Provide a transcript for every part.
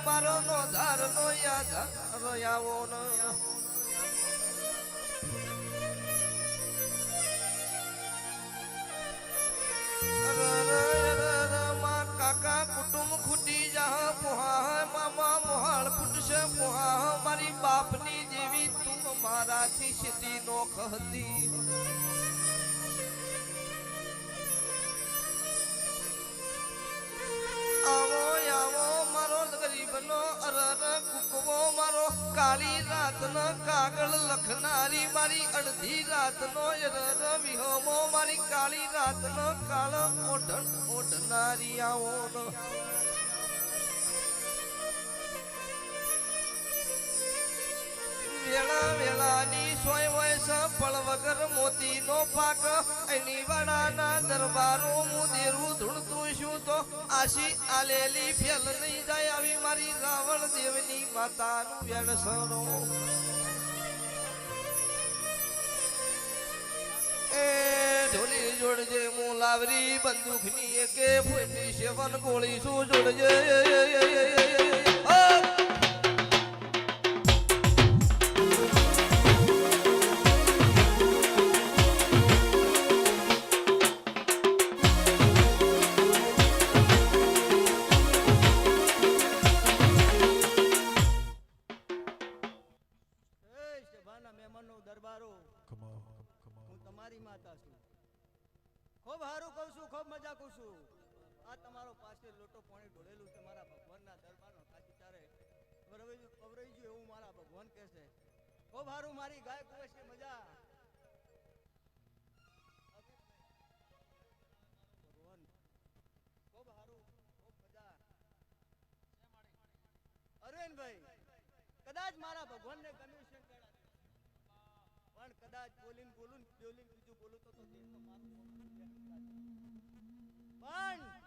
મારો નો ધાર નો. યાદ આવો ન કાકા કુટુંબ ખૂટી જા પુહા મામા મોહાળ ફૂટશે પુહા મારી બાપની જેવી તું મારાથી સીધી નોખ હતી કાળી રાતના કાગળ લખનારી મારી અડધી રાતનો વિહોમો મારી કાળી રાતનો કાળ ઓઢણ ઓઢનારી આવો. વેળા વેળાની સોય વયસ પળ વગર મોતીનો પાક એની વાડાના દરબારો મુદેરું દેરું ધૂણતું તો આશી આલેલી ફેલ નહીં જાય આવી મારી રાવણ દેવની માતાનું વ્યણસરો એ ઢોલી જોડજે હું લાવરી, બંદૂકની એકે ફૂટી સેવન ગોળી શું જોડજે? મહેમાનો દરબારો. હું તમારી માતા છું. ખૂબ સારું કહું છું ખૂબ મજા કહું છું. આ તમારો પાસે લોટો પાણી ઢોળેલું છે મારા ભગવાનના દરબારનો કાચી ચારે. કવરાઈ ગયું એવું મારા ભગવાન કહે છે. ખૂબ સારું મારી ગાય કુવે છે મજા. ભગવાન ખૂબ સારું ખૂબ મજા. અરવિંદભાઈ કદાચ મારા ભગવાનને ગમ્યું છે. પણ કદાચ બોલીને બોલું બોલીને બીજું બોલું તો તો તે મારું. પણ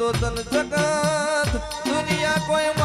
તો તન જગત. દુનિયા કોઈ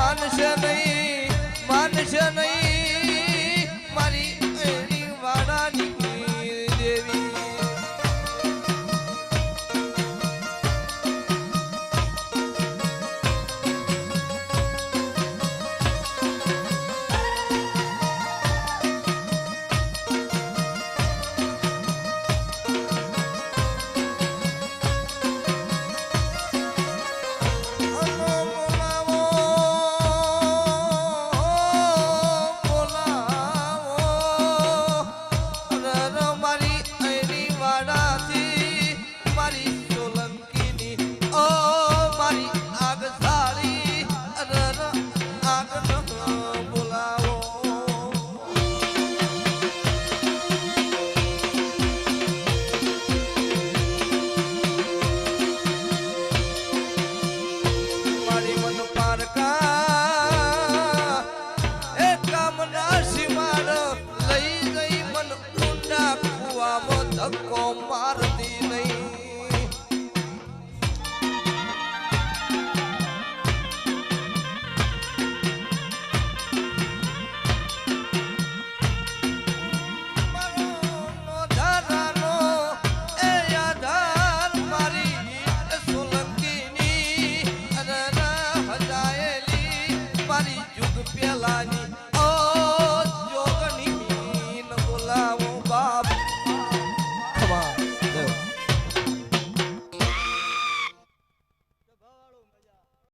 બાબો ધક્કો મારતી નહીં.